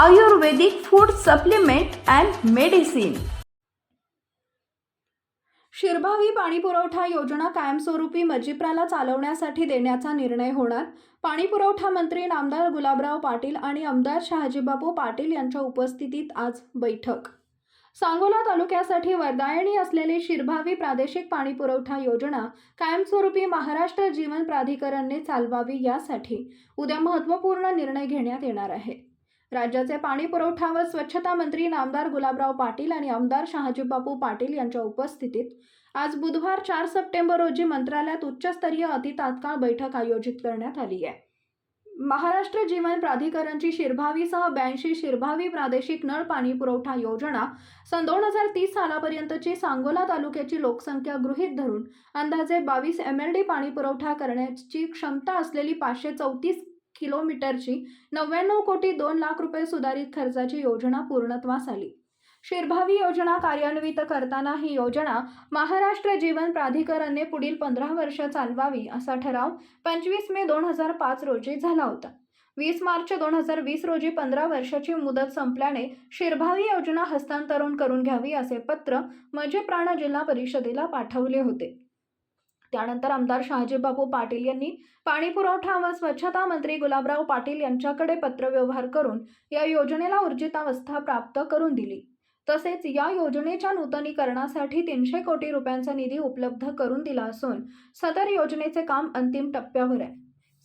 Ayurvedic food supplement and medicine. Shirbhavi पाणीपुरवठा योजना कायमस्वरूपी मजिप्राला चालवण्यासाठी देण्याचा निर्णय होणार. पाणीपुरवठा मंत्री नामदार गुलाबराव पाटील आणि आमदार शहाजीबापू पाटील यांच्या उपस्थितीत आज बैठक. सांगोला तालुक्यासाठी वरदायणी असलेली शिरभावी प्रादेशिक पाणीपुरवठा योजना कायमस्वरूपी महाराष्ट्र जीवन प्राधिकरणने चालवावी यासाठी उद्या महत्त्वपूर्ण निर्णय घेण्यात येणार आहे. राज्याचे पाणी पुरवठा व स्वच्छता मंत्री नामदार गुलाबराव पाटील आणि आमदार शहाजीबापू पाटील यांच्या उपस्थितीत आज बुधवार चार सप्टेंबर रोजी मंत्रालयात उच्चस्तरीय अतितात्काळ बैठक आयोजित करण्यात आली आहे. महाराष्ट्र जीवन प्राधिकरणची शिरभावीसह ब्याऐंशी शिरभावी प्रादेशिक नळ पाणी पुरवठा योजना सन दोन हजार तीस सालापर्यंतची सांगोला तालुक्याची लोकसंख्या गृहीत धरून अंदाजे बावीस एम एल डी पाणी पुरवठा करण्याची क्षमता असलेली पाचशे चौतीस किलोमीटरची नव्याण्णव कोटी दोन लाख रुपये सुधारित खर्चाची योजना पूर्णत्वास आली. शिरभावी योजना कार्यान्वित करताना ही योजना महाराष्ट्र जीवन प्राधिकरणने पुढील पंधरा वर्ष चालवावी असा ठराव पंचवीस मे दोन हजार पाच रोजी झाला होता. वीस मार्च दोन हजार वीस रोजी पंधरा वर्षाची मुदत संपल्याने शिरभावी योजना हस्तांतरण करून घ्यावी असे पत्र मजे जिल्हा परिषदेला पाठवले होते. त्यानंतर आमदार शहाजीबाबू पाटील यांनी पाणी पुरवठा व स्वच्छता मंत्री गुलाबराव पाटील यांच्याकडे पत्रव्यवहार करून या योजनेला ऊर्जितावस्था प्राप्त करून दिली. तसेच या योजनेच्या नूतनीकरणासाठी तीनशे कोटी रुपयांचा निधी उपलब्ध करून दिला असून सदर योजनेचे काम अंतिम टप्प्यावर आहे.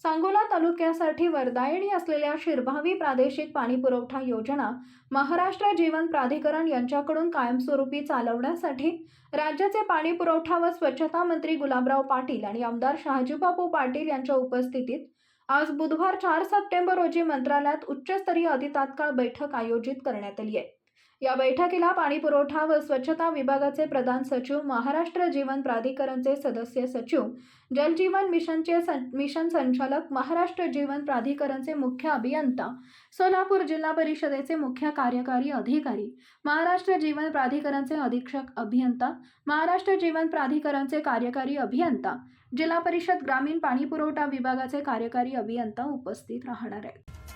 सांगोला तालुक्यासाठी वरदायणी असलेल्या शिरभावी प्रादेशिक पाणीपुरवठा योजना महाराष्ट्र जीवन प्राधिकरण यांच्याकडून कायमस्वरूपी चालवण्यासाठी राज्याचे पाणी पुरवठा व स्वच्छता मंत्री गुलाबराव पाटील आणि आमदार शहाजीबापू पाटील यांच्या उपस्थितीत आज बुधवार चार सप्टेंबर रोजी मंत्रालयात उच्चस्तरीय अधितात्काळ बैठक आयोजित करण्यात आली आहे. या बैठकीला पाणी पुरवठा व स्वच्छता विभागाचे प्रधान सचिव महाराष्ट्र जीवन प्राधिकरणचे सदस्य सचिव जलजीवन मिशनचे सं मिशन संचालक महाराष्ट्र जीवन प्राधिकरणचे मुख्य अभियंता सोलापूर जिल्हा परिषदेचे मुख्य कार्यकारी अधिकारी महाराष्ट्र जीवन प्राधिकरणचे अधीक्षक अभियंता महाराष्ट्र जीवन प्राधिकरणचे कार्यकारी अभियंता जिल्हा परिषद ग्रामीण पाणी पुरवठा विभागाचे कार्यकारी अभियंता उपस्थित राहणार आहेत.